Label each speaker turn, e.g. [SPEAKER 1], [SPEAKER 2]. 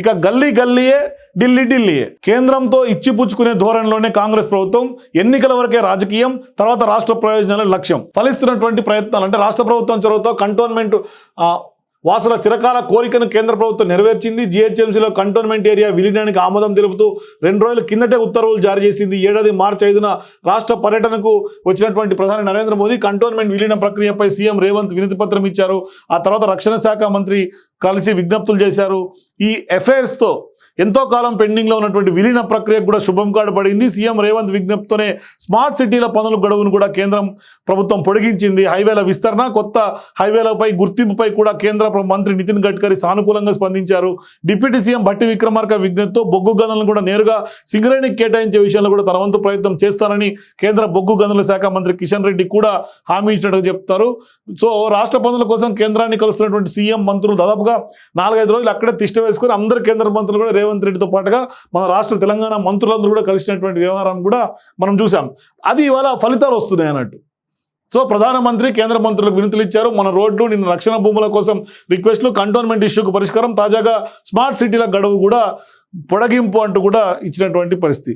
[SPEAKER 1] ఇక గల్లీ గల్లీయే ఢిల్లీ ఢిల్లీయే. కేంద్రంతో ఇచ్చిపుచ్చుకునే ధోరణిలోనే కాంగ్రెస్ ప్రభుత్వం ఎన్నికల వరకే రాజకీయం తర్వాత రాష్ట్ర ప్రయోజనాల లక్ష్యం. ఫలిస్తున్నటువంటి ప్రయత్నాలు అంటే రాష్ట్ర ప్రభుత్వం చొరవతో కంటోన్మెంట్ వాసుల చిరకాల కోరికను కేంద్ర ప్రభుత్వం నెరవేర్చింది. జిహెచ్ఎంసీలో కంటోన్మెంట్ ఏరియా విలీనానికి ఆమోదం తెలుపుతూ రెండు రోజుల కిందటే ఉత్తర్వులు జారీ చేసింది. ఏడాది మార్చి ఐదున రాష్ట్ర పర్యటనకు వచ్చినటువంటి ప్రధాని నరేంద్ర మోదీ కంటోన్మెంట్ విలీన ప్రక్రియపై సీఎం రేవంత్ వినతి పత్రం ఇచ్చారు. ఆ తర్వాత రక్షణ శాఖ మంత్రి కలిసి విజ్ఞప్తులు చేశారు. ఈ ఎఫైర్స్తో ఎంతో కాలం పెండింగ్లో ఉన్నటువంటి విలీన ప్రక్రియకు కూడా శుభం కాడు పడింది సీఎం రేవంత్ విజ్ఞప్తితోనే స్మార్ట్ సిటీల పనుల గడువును కూడా కేంద్రం ప్రభుత్వం పొడిగించింది. హైవేల విస్తరణ కొత్త హైవేలపై గుర్తింపుపై కూడా కేంద్ర మంత్రి నితిన్ గడ్కరీ సానుకూలంగా స్పందించారు. డిప్యూటీ సీఎం భట్టి విక్రమార్క విజ్ఞప్తితో బొగ్గు గనులను కూడా నేరుగా సింగరేణికి కేటాయించే విషయంలో కూడా తన వంతు ప్రయత్నం చేస్తారని కేంద్ర బొగ్గు గనుల శాఖ మంత్రి కిషన్ రెడ్డి కూడా హామీ ఇచ్చినట్టుగా చెప్తారు. సో రాష్ట్ర పనుల కోసం కేంద్రాన్ని కలుస్తున్నటువంటి సీఎం మంత్రులు దాదాపుగా నాలుగైదు రోజులు అక్కడే తిష్ట వేసుకొని అందరు కేంద్ర మంత్రులు కూడా రేవంత్ రెడ్డితో పాటుగా మన రాష్ట్ర తెలంగాణ మంత్రులందరూ కూడా కలిసినటువంటి వ్యవహారం కూడా మనం చూసాం అది ఇవాళ ఫలితాలు వస్తున్నాయి అన్నట్టు. సో ప్రధానమంత్రి కేంద్ర మంత్రులకు వినతులు ఇచ్చారు. మన రోడ్లు నిన్న రక్షణ భూముల కోసం రిక్వెస్ట్లు కంటోన్మెంట్ ఇష్యూకు పరిష్కారం తాజాగా స్మార్ట్ సిటీల గడువు కూడా పొడగింపు అంటూ కూడా ఇచ్చినటువంటి పరిస్థితి.